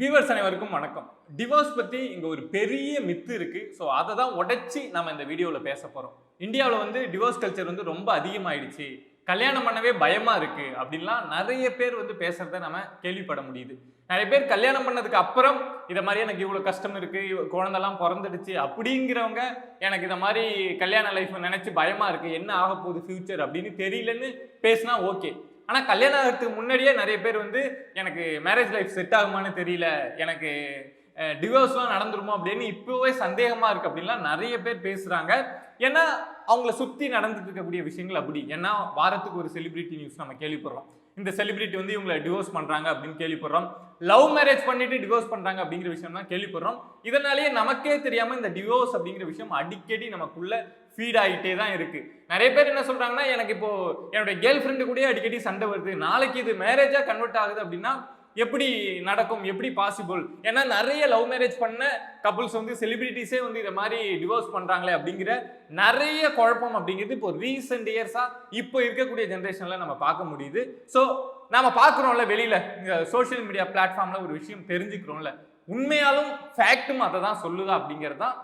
Viewers அனைவருக்கும் வணக்கம். Divorce பற்றி இங்கே ஒரு பெரிய மித்து இருக்குது ஸோ அதை தான் உடைச்சி நம்ம இந்த வீடியோவில் பேச போகிறோம் இந்தியாவில் வந்து டிவோர்ஸ் கல்ச்சர் வந்து ரொம்ப அதிகமாகிடுச்சு கல்யாணம் பண்ணவே பயமாக இருக்குது அப்படின்லாம் நிறைய பேர் வந்து பேசுகிறத நம்ம கேள்விப்பட முடியுது. நிறைய பேர் கல்யாணம் பண்ணதுக்கு அப்புறம் இதை மாதிரி எனக்கு இவ்வளோ கஷ்டம் இருக்குது குழந்தெல்லாம் பிறந்துடுச்சு அப்படிங்கிறவங்க எனக்கு இதை மாதிரி கல்யாண லைஃப் நினச்சி பயமாக இருக்குது என்ன ஆக போகுது ஃப்யூச்சர் அப்படின்னு தெரியலன்னு பேசினா ஓகே ஆனால் கல்யாணம் ஆகிறதுக்கு முன்னாடியே நிறைய பேர் வந்து எனக்கு மேரேஜ் லைஃப் செட் ஆகுமான்னு தெரியல. எனக்கு டிவோர்ஸ்லாம் நடந்துருமோ? அப்படின்னு இப்போவே சந்தேகமாக இருக்குது அப்படின்லாம் நிறைய பேர் பேசுகிறாங்க ஏன்னா அவங்கள சுற்றி நடந்துட்டு இருக்கக்கூடிய விஷயங்கள் அப்படி. ஏன்னா வாரத்துக்கு ஒரு செலிபிரிட்டி நியூஸ் நம்ம கேள்விப்படுறோம். இந்த செலிபிரிட்டி வந்து இவங்களை டிவோர்ஸ் பண்ணுறாங்க அப்படின்னு கேள்விப்படுறோம். லவ் மேரேஜ் பண்ணிட்டு டிவோர்ஸ் பண்ணுறாங்க அப்படிங்கிற விஷயம் தான் கேள்விப்படுறோம். இதனாலேயே நமக்கே தெரியாமல் இந்த டிவோர்ஸ் அப்படிங்கிற விஷயம் அடிக்கடி நமக்குள்ள ஃபீட் ஆகிட்டே தான் இருக்குது நிறைய பேர் என்ன சொல்கிறாங்கன்னா எனக்கு இப்போது என்னுடைய கேர்ள் ஃப்ரெண்டு கூட அடிக்கடி சண்டை வருது. நாளைக்கு இது மேரேஜாக கன்வெர்ட் ஆகுது அப்படின்னா எப்படி நடக்கும் எப்படி பாசிபிள் ஏன்னா நிறைய லவ் மேரேஜ் பண்ண கப்புள்ஸ் வந்து செலிபிரிட்டிஸே வந்து இதை மாதிரி டிவோர்ஸ் பண்ணுறாங்களே அப்படிங்கிற நிறைய குழப்பம் அப்படிங்கிறது இப்போ ரீசெண்ட் இயர்ஸாக இப்போ இருக்கக்கூடிய ஜென்ரேஷனில் நம்ம பார்க்க முடியுது. ஸோ நம்ம பார்க்குறோம்ல வெளியில் இந்த சோஷியல் மீடியா பிளாட்ஃபார்மில் ஒரு விஷயம் தெரிஞ்சுக்கிறோம்ல. உண்மையாலும் ஃபேக்ட்டும் அதை தான் சொல்லுதா அப்படிங்கிறது தான்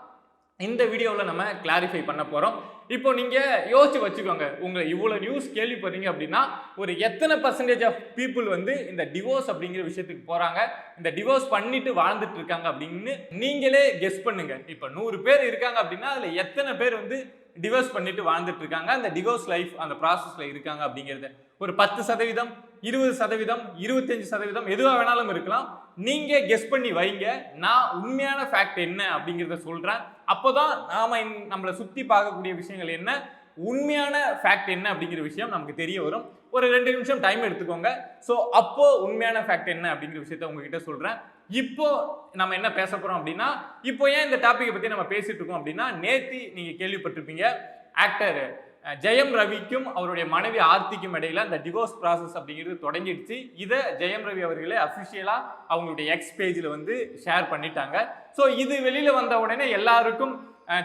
இந்த வீடியோவில் நம்ம கிளாரிஃபை பண்ண போகிறோம் இப்போ நீங்கள் யோசிச்சு வச்சுக்கோங்க. உங்களை இவ்வளோ நியூஸ் கேள்விப்படுறீங்க அப்படின்னா ஒரு எத்தனை பர்சன்டேஜ் ஆஃப் பீப்புள் வந்து இந்த டிவோர்ஸ் அப்படிங்கிற விஷயத்துக்கு போகிறாங்க இந்த டிவோர்ஸ் பண்ணிட்டு வாழ்ந்துட்டு இருக்காங்க அப்படின்னு நீங்களே கெஸ் பண்ணுங்க. இப்போ நூறு பேர் இருக்காங்க அப்படின்னா அதில் எத்தனை பேர் வந்து டிவோர்ஸ் பண்ணிட்டு வாழ்ந்துட்டு இருக்காங்க? அந்த டிவோர்ஸ் லைஃப் அந்த ப்ராசஸில் இருக்காங்க அப்படிங்கிறத. ஒரு பத்து சதவீதம் இருபது சதவீதம் இருபத்தஞ்சு சதவீதம் எதுவாக வேணாலும் இருக்கலாம். நீங்கள் கெஸ் பண்ணி வைங்க. நான் உண்மையான ஃபேக்ட் என்ன அப்படிங்கிறத சொல்கிறேன் அப்போ தான் நாம் நம்மளை சுற்றி பார்க்கக்கூடிய விஷயங்கள் என்ன உண்மையான ஃபேக்ட் என்ன அப்படிங்கிற விஷயம் நமக்கு தெரிய வரும். ஒரு ரெண்டு நிமிஷம் டைம் எடுத்துக்கோங்க. ஸோ அப்போ உண்மையான ஃபேக்ட் என்ன அப்படிங்கிற விஷயத்த உங்ககிட்ட சொல்கிறேன் இப்போ நம்ம என்ன பேச போகிறோம் அப்படின்னா இப்போ ஏன் இந்த டாப்பிக்கை பற்றி நம்ம பேசிட்டு இருக்கோம் அப்படின்னா நேத்தி நீங்கள் கேள்விப்பட்டிருப்பீங்க. ஆக்டர் ஜெயம் ரவிக்கும் அவருடைய மனைவி ஆர்த்திக்கும் இடையில அந்த டிவோர்ஸ் ப்ராசஸ் அப்படிங்கிறது தொடங்கிடுச்சு. இதை ஜெயம் ரவி அவர்களே அஃபிஷியலாக அவங்களுடைய எக்ஸ் பேஜில் வந்து ஷேர் பண்ணிட்டாங்க. ஸோ இது வெளியில் வந்த உடனே எல்லாருக்கும்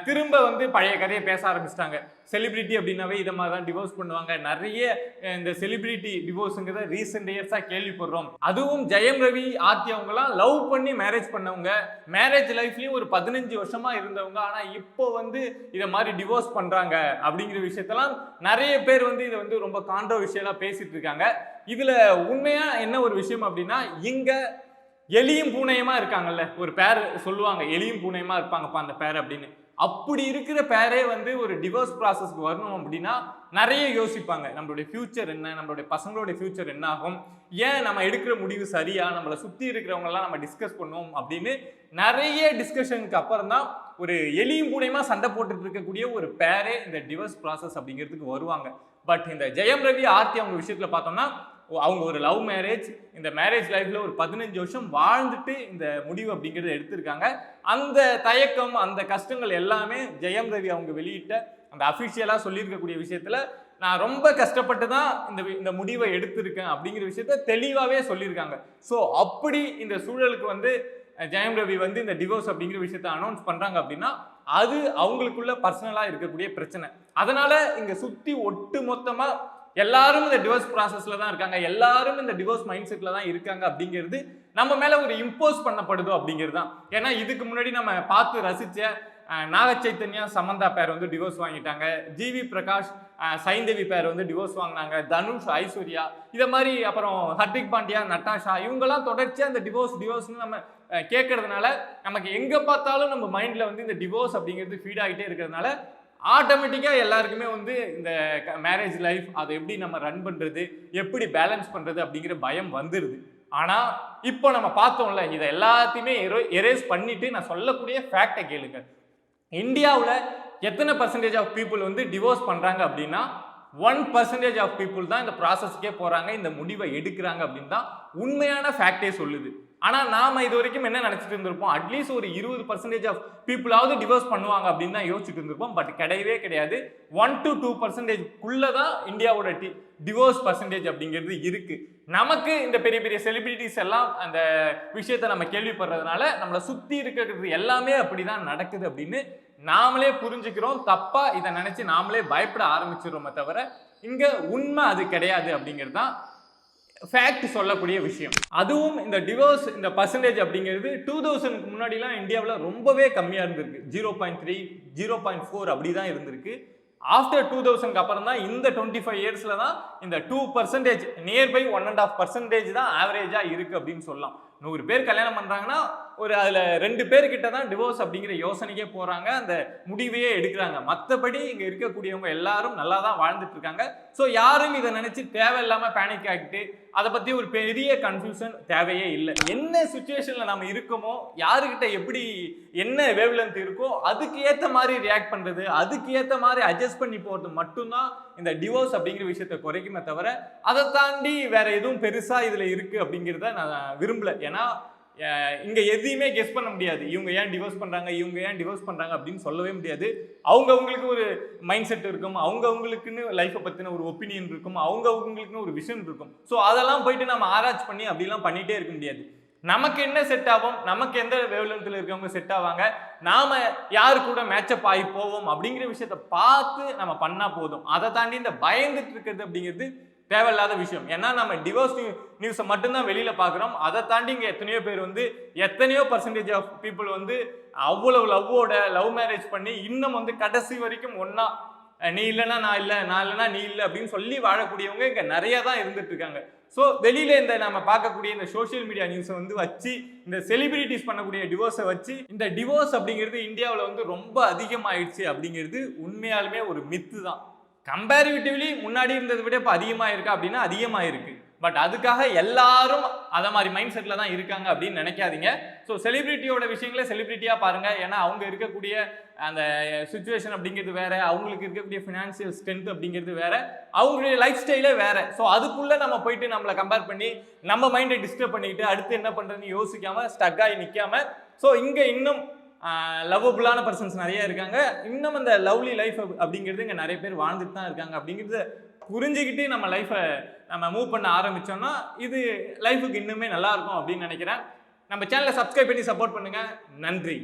திரும்ப வந்து பழைய கதையை பேச ஆரம்பிச்சிட்டாங்க. செலிபிரிட்டி அப்படின்னாவே இதை மாதிரி தான் டிவோர்ஸ் பண்ணுவாங்க. நிறைய இந்த செலிபிரிட்டி டிவோர்ஸுங்கிறத ரீசெண்ட் இயர்ஸாக கேள்விப்படுறோம். அதுவும் ஜெயம் ரவி ஆத்தி அவங்கலாம் லவ் பண்ணி மேரேஜ் பண்ணவங்க. மேரேஜ் லைஃப்லேயும் ஒரு பதினஞ்சு வருஷமாக இருந்தவங்க. ஆனால் இப்போ வந்து இதை மாதிரி டிவோர்ஸ் பண்ணுறாங்க அப்படிங்கிற விஷயத்தெல்லாம் நிறைய பேர் வந்து இதை வந்து ரொம்ப கான்ட்ரோவிஷியலா பேசிகிட்டு இருக்காங்க. இதில் உண்மையாக என்ன ஒரு விஷயம் அப்படின்னா இங்கே எலியும் பூனையமாக இருக்காங்கல்ல? ஒரு பேர் சொல்லுவாங்க. எலியும் பூனையமாக இருப்பாங்கப்பா அந்த பேர் அப்படின்னு. அப்படி இருக்கிற பேரே வந்து ஒரு டிவோர்ஸ் ப்ராசஸ்க்கு வரணும் அப்படின்னா நிறைய யோசிப்பாங்க. நம்மளுடைய ஃபியூச்சர் என்ன? நம்மளுடைய பசங்களுடைய ஃபியூச்சர் என்ன ஆகும் ஏன் நம்ம எடுக்கிற முடிவு சரியா? நம்மளை சுற்றி இருக்கிறவங்கெல்லாம் நம்ம டிஸ்கஸ் பண்ணுவோம் அப்படின்னு நிறைய டிஸ்கஷனுக்கு அப்புறம் தான் ஒரு எலியும் மூலயமா சண்டை போட்டுட்டு இருக்கக்கூடிய ஒரு பேரே இந்த டிவோர்ஸ் ப்ராசஸ் அப்படிங்கிறதுக்கு வருவாங்க. பட் இந்த ஜெயம் ரவி ஆர்த்தி அவங்க விஷயத்தில் பார்த்தோம்னா அவங்க ஒரு லவ் மேரேஜ் இந்த மேரேஜ் லைஃப்பில் ஒரு பதினஞ்சு வருஷம் வாழ்ந்துட்டு இந்த முடிவு அப்படிங்கிறத எடுத்திருக்காங்க. அந்த தயக்கம் அந்த கஷ்டங்கள் எல்லாமே ஜெயம் ரவி அவங்க வெளியிட்ட அந்த அஃபிஷியலாக சொல்லியிருக்கக்கூடிய விஷயத்தில் நான் ரொம்ப கஷ்டப்பட்டு தான் இந்த இந்த முடிவை எடுத்திருக்கேன் அப்படிங்கிற விஷயத்த தெளிவாகவே சொல்லியிருக்காங்க. ஸோ அப்படி இந்த சூழலுக்கு வந்து ஜெயம் ரவி வந்து இந்த டிவோர்ஸ் அப்படிங்கிற விஷயத்த அனௌன்ஸ் பண்ணுறாங்க அப்படின்னா அது அவங்களுக்குள்ள பர்சனலாக இருக்கக்கூடிய பிரச்சனை. அதனால் இங்கே சுற்றி ஒட்டு மொத்தமாக எல்லாரும் இந்த டிவோர்ஸ் ப்ராசஸில் தான் இருக்காங்க. எல்லாரும் இந்த டிவோர்ஸ் மைண்ட் செட்டில் தான் இருக்காங்க அப்படிங்கிறது நம்ம மேலே ஒரு இம்போஸ் பண்ணப்படுதோ அப்படிங்கிறது தான். ஏன்னா இதுக்கு முன்னாடி நம்ம பார்த்து ரசித்த நாகச்சைத்தன்யா நாக சமந்தா பேர் வந்து டிவோர்ஸ் வாங்கிட்டாங்க. ஜிவி பிரகாஷ் சைந்தேவி பேர் வந்து டிவோர்ஸ் வாங்கினாங்க. தனுஷ் ஐஸ்வர்யா இதை மாதிரி அப்புறம் ஹர்திக் பாண்டியா நட்டாஷா இவங்கெல்லாம் தொடர்ச்சியாக இந்த டிவோர்ஸ் டிவோர்ஸ்னு நம்ம கேட்கறதுனால நமக்கு எங்கே பார்த்தாலும் நம்ம மைண்டில் வந்து இந்த டிவோர்ஸ் அப்படிங்கிறது ஃபீட் ஆகிட்டே இருக்கிறதுனால ஆட்டோமேட்டிக்காக எல்லாருக்குமே வந்து இந்த மேரேஜ் லைஃப் அதை எப்படி நம்ம ரன் பண்ணுறது எப்படி பேலன்ஸ் பண்ணுறது அப்படிங்கிற பயம் வந்துடுது ஆனால் இப்போ நம்ம பார்த்தோம்ல இதை எல்லாத்தையுமே எரேஸ் பண்ணிட்டு நான் சொல்லக்கூடிய ஃபேக்டை கேளுங்க. இந்தியாவில் எத்தனை பர்சன்டேஜ் ஆஃப் பீப்புள் வந்து டிவோர்ஸ் பண்ணுறாங்க அப்படின்னா ஒன் பர்சன்டேஜ் ஆஃப் பீப்புள் தான் இந்த ப்ராசஸ்க்கே போகிறாங்க இந்த முடிவை எடுக்கிறாங்க அப்படின்னு தான் உண்மையான ஃபேக்டே சொல்லுது. ஆனால் நாம் இது வரைக்கும் என்ன நினச்சிட்டு இருந்திருப்போம்? அட்லீஸ்ட் ஒரு இருபது பர்சன்டேஜ் ஆஃப் பீப்புளாவது டிவோர்ஸ் பண்ணுவாங்க அப்படின்னு தான் யோசிச்சுட்டு இருந்திருப்போம். பட் கிடையவே கிடையாது. ஒன் டு டூ பர்சன்டேஜ்க்குள்ளே தான் இந்தியாவோட டி டிவோர்ஸ் பர்சன்டேஜ் அப்படிங்கிறது இருக்குது நமக்கு இந்த பெரிய பெரிய செலிபிரிட்டிஸ் எல்லாம் அந்த விஷயத்தை நம்ம கேள்விப்படுறதுனால நம்மளை சுற்றி இருக்கிறது எல்லாமே அப்படிதான் நடக்குது அப்படின்னு நாமளே புரிஞ்சுக்கிறோம். தப்பாக இதை நினச்சி நாமளே பயப்பட ஆரம்பிச்சிடுறோமே தவிர இங்கே உண்மை அது கிடையாது அப்படிங்கிறது தான் ஃபேக்ட் சொல்லக்கூடிய விஷயம். அதுவும் இந்த டிவோர்ஸ் இந்த பர்சன்டேஜ் அப்படிங்கிறது டூ தௌசண்ட்க்கு முன்னாடிலாம் இந்தியாவில் ரொம்பவே கம்மியாக இருந்திருக்கு. Zero point three zero point four அப்படி தான் இருந்திருக்கு ஆஃப்டர் டூ தௌசண்ட்க்கு அப்புறம் தான் இந்த டுவெண்ட்டி ஃபைவ் இயர்ஸில் தான் இந்த two percentage nearby one and half percentage தான் ஆவரேஜாக இருக்குது அப்படின்னு சொல்லலாம். நூறு பேர் கல்யாணம் பண்ணுறாங்கன்னா ஒரு அதில் ரெண்டு பேர்கிட்ட தான் டிவோர்ஸ் அப்படிங்கிற யோசனைக்கே போகிறாங்க அந்த முடிவையே எடுக்கிறாங்க. மற்றபடி இங்கே இருக்கக்கூடியவங்க எல்லாரும் நல்லா தான் வாழ்ந்துட்டு இருக்காங்க. ஸோ யாரும் இதை நினச்சி தேவையில்லாமல் பேனிக் ஆகிட்டு அதை பற்றி ஒரு பெரிய கன்ஃபியூஷன் தேவையே இல்லை. என்ன சுச்சுவேஷனில் நம்ம இருக்கோமோ யாருக்கிட்ட எப்படி என்ன வேவ்லென்த் இருக்கோ அதுக்கு ஏற்ற மாதிரி ரியாக்ட் பண்ணுறது அதுக்கு ஏற்ற மாதிரி அட்ஜஸ்ட் பண்ணி போகிறது மட்டும்தான் இந்த டிவோர்ஸ் அப்படிங்கிற விஷயத்தை குறைக்குமே தவிர அதை தாண்டி வேறு எதுவும் பெருசாக இதில் இருக்குது அப்படிங்கிறத நான் விரும்பல. ஏன்னா இங்கே எதையுமே கெஸ் பண்ண முடியாது. இவங்க ஏன் டிவோர்ஸ் பண்ணுறாங்க இவங்க ஏன் டிவோர்ஸ் பண்ணுறாங்க அப்படின்னு சொல்லவே முடியாது. அவங்க அவங்களுக்கு ஒரு மைண்ட் செட் இருக்கும். அவங்க அவங்களுக்குன்னு லைஃப்பை பற்றின ஒரு ஒப்பீனியன் இருக்கும். அவங்க அவங்களுக்குன்னு ஒரு விஷன் இருக்கும். ஸோ அதெல்லாம் போயிட்டு நம்ம ஆராய்ச்சி பண்ணி அப்படிலாம் பண்ணிகிட்டே இருக்க முடியாது. நமக்கு என்ன செட் ஆகும்? நமக்கு எந்த வேவ்லென்த்தில் இருக்கவங்க செட் ஆவாங்க? நாம் யாரு கூட மேட்சப் ஆகி போவோம்? அப்படிங்கிற விஷயத்த பார்த்து நம்ம பண்ணால் போதும். அதை தாண்டி இந்த பயந்துட்டு இருக்கிறது அப்படிங்கிறது தேவையில்லாத விஷயம். ஏன்னா நம்ம டிவோர்ஸ் நியூஸை மட்டும்தான் வெளியில் பார்க்குறோம். அதை தாண்டி இங்கே எத்தனையோ பேர் வந்து எத்தனையோ பர்சன்டேஜ் ஆஃப் பீப்புள் வந்து அவ்வளவு லவ்வோட லவ் மேரேஜ் பண்ணி இன்னும் வந்து கடைசி வரைக்கும் ஒன்றா நீ இல்லைன்னா நான் இல்லை நான் இல்லைன்னா நீ இல்லை அப்படின்னு சொல்லி வாழக்கூடியவங்க இங்கே நிறைய தான் இருந்துட்டு இருக்காங்க. ஸோ வெளியில இந்த நம்ம பார்க்கக்கூடிய இந்த சோஷியல் மீடியா நியூஸை வந்து வச்சு இந்த செலிபிரிட்டிஸ் பண்ணக்கூடிய டிவோர்ஸை வச்சு இந்த டிவோர்ஸ் அப்படிங்கிறது இந்தியாவில் வந்து ரொம்ப அதிகமாயிடுச்சு அப்படிங்கிறது உண்மையாலுமே ஒரு மித்து தான். கம்பேரிட்டிவ்லி முன்னாடி இருந்ததை விட இப்போ அதிகமாக இருக்கா அப்படின்னா அதிகமாக இருக்கு. பட் அதுக்காக எல்லாரும் அதை மாதிரி மைண்ட் செட்டில் தான் இருக்காங்க அப்படின்னு நினைக்காதீங்க. ஸோ செலிபிரிட்டியோட விஷயங்களை செலிபிரிட்டியாக பாருங்கள் ஏன்னா அவங்க இருக்கக்கூடிய அந்த சுச்சுவேஷன் அப்படிங்கிறது வேற அவங்களுக்கு இருக்கக்கூடிய ஃபினான்சியல் ஸ்ட்ரென்த் அப்படிங்கிறது வேற அவங்களுடைய லைஃப் ஸ்டைலே வேற. ஸோ அதுக்குள்ளே நம்ம போயிட்டு நம்மளை கம்பேர் பண்ணி நம்ம மைண்டை டிஸ்டர்ப் பண்ணிக்கிட்டு அடுத்து என்ன பண்ணுறதுன்னு யோசிக்காமல் ஸ்டக் ஆகி நிற்காம ஸோ இங்கே இன்னும் லவ்வபுளான பர்சன்ஸ் நிறைய இருக்காங்க. இன்னும் அந்த லவ்லி லைஃப் அப்படிங்கிறது இங்கே நிறைய பேர் வாழ்ந்துட்டு தான் இருக்காங்க. அப்படிங்கிறத புரிஞ்சுக்கிட்டு நம்ம லைஃப்பை நம்ம மூவ் பண்ண ஆரம்பித்தோம்னா இது லைஃபுக்கு இன்னுமே நல்லாயிருக்கும் அப்படின்னு நினைக்கிறேன். நம்ம சேனலை சப்ஸ்கிரைப் பண்ணி சப்போர்ட் பண்ணுங்கள் நன்றி.